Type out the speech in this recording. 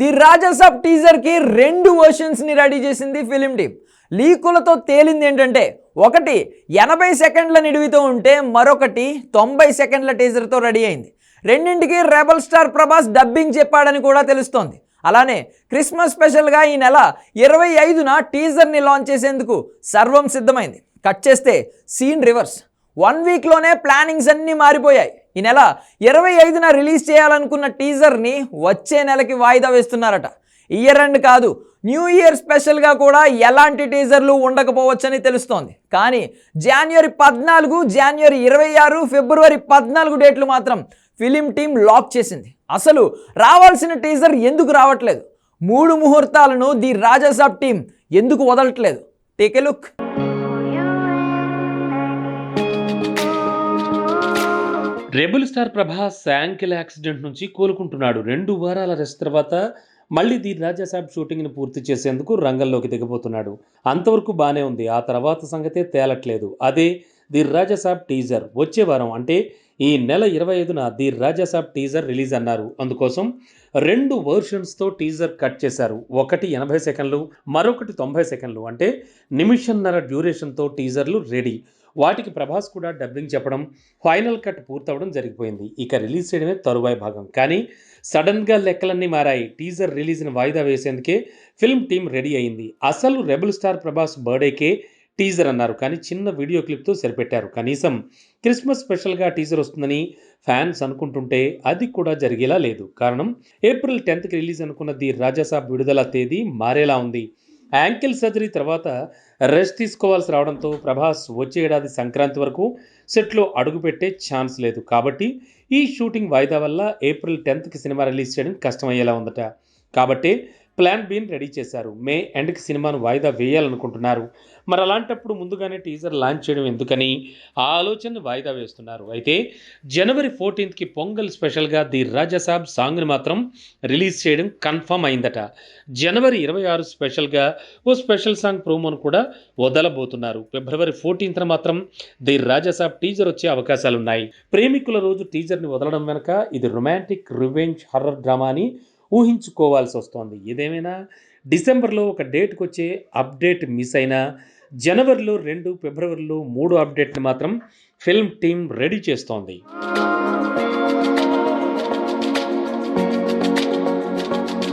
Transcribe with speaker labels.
Speaker 1: The Rajasaab టీజర్కి రెండు వర్షన్స్ని రెడీ చేసింది ఫిలిం టీమ్ లీకులతో తేలింది ఏంటంటే ఒకటి ఎనభై సెకండ్ల నిడివితో ఉంటే మరొకటి తొంభై సెకండ్ల టీజర్తో రెడీ అయింది. రెండింటికి రెబల్ స్టార్ ప్రభాస్ డబ్బింగ్ చెప్పాడని కూడా తెలుస్తోంది. అలానే క్రిస్మస్ స్పెషల్గా ఈ నెల ఇరవై ఐదున టీజర్ని లాంచ్ చేసేందుకు సర్వం సిద్ధమైంది. కట్ చేస్తే సీన్ రివర్స్ వన్ వీక్లోనే ప్లానింగ్స్ అన్నీ మారిపోయాయి. ఈ నెల ఇరవై ఐదున రిలీజ్ చేయాలనుకున్న టీజర్ని వచ్చే నెలకి వాయిదా వేస్తున్నారట. ఇయర్ ఎండ్ కాదు న్యూ ఇయర్ స్పెషల్గా కూడా ఎలాంటి టీజర్లు ఉండకపోవచ్చని తెలుస్తోంది. కానీ జనవరి పద్నాలుగు జనవరి ఇరవై ఆరు ఫిబ్రవరి పద్నాలుగు డేట్లు మాత్రం ఫిలిం టీం లాక్ చేసింది. అసలు రావాల్సిన టీజర్ ఎందుకు రావట్లేదు? మూడు ముహూర్తాలను ది రాజాసాబ్ టీం ఎందుకు వదలట్లేదు? Take a look.
Speaker 2: Rebel star Prabhas ankle accident నుంచి కోలుకుంటున్నాడు. రెండు వారాల రెస్ట్ తర్వాత మళ్ళీ ది రాజాసాబ్ షూటింగ్ను పూర్తి చేసేందుకు రంగంలోకి దిగబోతున్నాడు. అంతవరకు బాగానే ఉంది. ఆ తర్వాత సంగతే తేలట్లేదు. అదే ది రాజాసాబ్ టీజర్. వచ్చే వారం అంటే ఈ నెల ఇరవై ఐదున ది రాజాసాబ్ టీజర్ రిలీజ్ అన్నారు. అందుకోసం రెండు వర్షన్స్తో టీజర్ కట్ చేశారు. ఒకటి ఎనభై సెకండ్లు మరొకటి తొంభై సెకండ్లు అంటే నిమిషన్నర డ్యూరేషన్తో టీజర్లు రెడీ వాటికి ప్రభాస్ కూడా డబ్బింగ్ చెప్పడం ఫైనల్ కట్ పూర్తవడం జరిగిపోయింది. ఇక రిలీజ్ చేయడమే తరువాయి భాగం. కానీ సడన్గా లెక్కలన్నీ మారాయి. టీజర్ రిలీజ్ని వాయిదా వేసేందుకే ఫిల్మ్ టీం రెడీ అయింది. అసలు రెబల్ స్టార్ ప్రభాస్ బర్త్డేకే టీజర్ అన్నారు. కానీ చిన్న వీడియో క్లిప్తో సరిపెట్టారు. కనీసం క్రిస్మస్ స్పెషల్గా టీజర్ వస్తుందని ఫ్యాన్స్ అనుకుంటుంటే అది కూడా జరిగేలా లేదు. కారణం ఏప్రిల్ టెన్త్కి రిలీజ్ అనుకున్న ది రాజాసాబ్ విడుదల తేదీ మారేలా ఉంది. యాంకిల్ సర్జరీ తర్వాత రెస్ట్ తీసుకోవాల్సి రావడంతో ప్రభాస్ వచ్చే ఏడాది సంక్రాంతి వరకు సెట్లో అడుగుపెట్టే ఛాన్స్ లేదు. కాబట్టి ఈ షూటింగ్ వాయిదా వల్ల ఏప్రిల్ టెన్త్కి సినిమా రిలీజ్ చేయడం కష్టమయ్యేలా ఉందట. కాబట్టి ప్లాన్ బీన్ రెడీ చేశారు. మే ఎండ్కి సినిమాను వాయిదా వేయాలనుకుంటున్నారు. మరి అలాంటప్పుడు ముందుగానే టీజర్ లాంచ్ చేయడం ఎందుకని ఆ ఆలోచనను వాయిదా వేస్తున్నారు. అయితే జనవరి ఫోర్టీన్త్కి పొంగల్ స్పెషల్గా ది రాజాసాబ్ సాంగ్ని మాత్రం రిలీజ్ చేయడం కన్ఫర్మ్ అయిందట. జనవరి ఇరవై ఆరు స్పెషల్గా ఓ స్పెషల్ సాంగ్ ప్రోమోను కూడా వదలబోతున్నారు. ఫిబ్రవరి ఫోర్టీన్త్న మాత్రం ది రాజాసాబ్ టీజర్ వచ్చే అవకాశాలున్నాయి. ప్రేమికుల రోజు టీజర్ని వదలడం వెనక ఇది రొమాంటిక్ రివెంజ్ హర్రర్ డ్రామా అని ఊహించుకోవాల్సి వస్తోంది. ఏదేమైనా డిసెంబర్లో ఒక డేట్కి వచ్చే అప్డేట్ మిస్ అయినా జనవరిలో రెండు ఫిబ్రవరిలో మూడు అప్డేట్ని మాత్రం ఫిల్మ్ టీం రెడీ చేస్తోంది.